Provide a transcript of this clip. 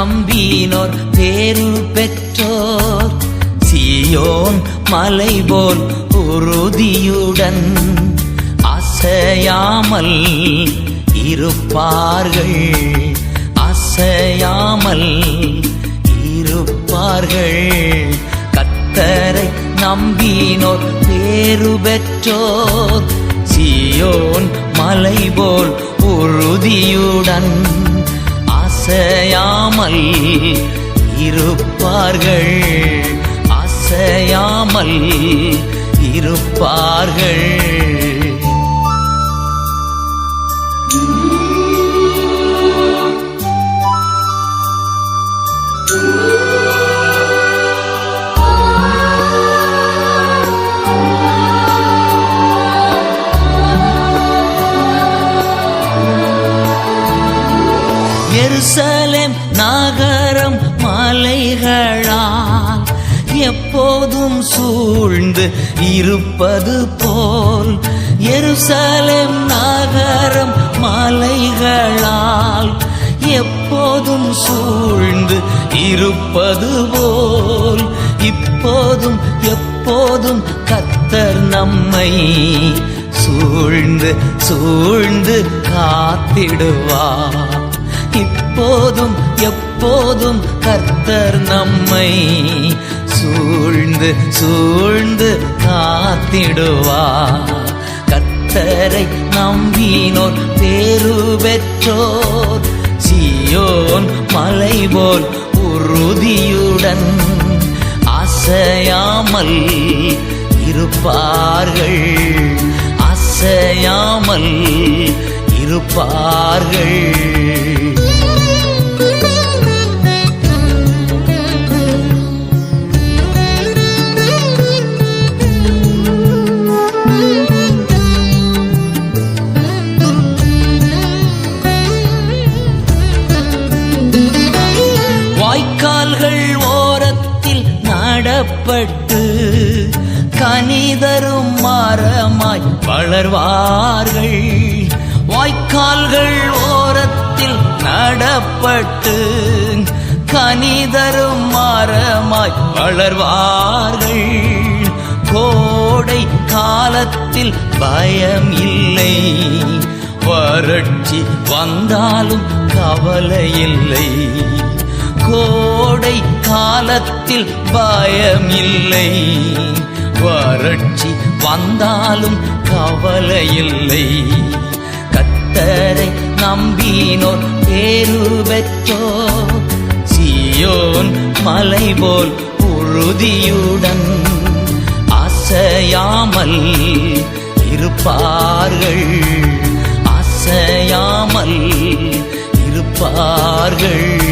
நம்பினோர் பேரு பெற்றோர். சியோன் மலை போல் உறுதியுடன் அசையாமல் இருப்பார்கள். அசையாமல் இருப்பார்கள். கத்தரை நம்பினோர் பேரு பெற்றோர். சியோன் மலை போல் உறுதியுடன் அசையாமல் அசையாமல் இருப்பார்கள். அசையாமல் இருப்பார்கள். எருசலேம் நகரம் மலைகளால் எப்போதும் சூழ்ந்து இருப்பது போல் எருசலேம் நகரம் மலைகளால் எப்போதும் சூழ்ந்து இருப்பது போல் இப்போதும் எப்போதும் கத்தர் நம்மை சூழ்ந்து சூழ்ந்து காத்திடுவார். இப்போதும் எப்போதும் கர்த்தர் நம்மை சூழ்ந்து சூழ்ந்து காத்திடுவா. கர்த்தரை நம்பினோர் பேரு பெற்றோர் சியோன் மலை போல் உறுதியுடன் அசையாமல் இருப்பார்கள். அசையாமல் இருப்பார்கள். நடப்பட்டு கனிதரும் மரமாய் வளர்வார்கள். வாய்க்கால்கள் ஓரத்தில் நடப்பட்டு கனிதரும் மரமாய் வளர்வார்கள். கோடை காலத்தில் பயம் இல்லை. வறட்சி வந்தாலும் கவலை இல்லை. கோடை காலத்தில் பயம் இல்லை வறட்சி வந்தாலும் கவலை இல்லை கத்தரை நம்பினோர் பேரு பெற்றோ. சியோன் மலை போல் உறுதியுடன் அசையாமல் இருப்பார்கள். அசையாமல் இருப்பார்கள்.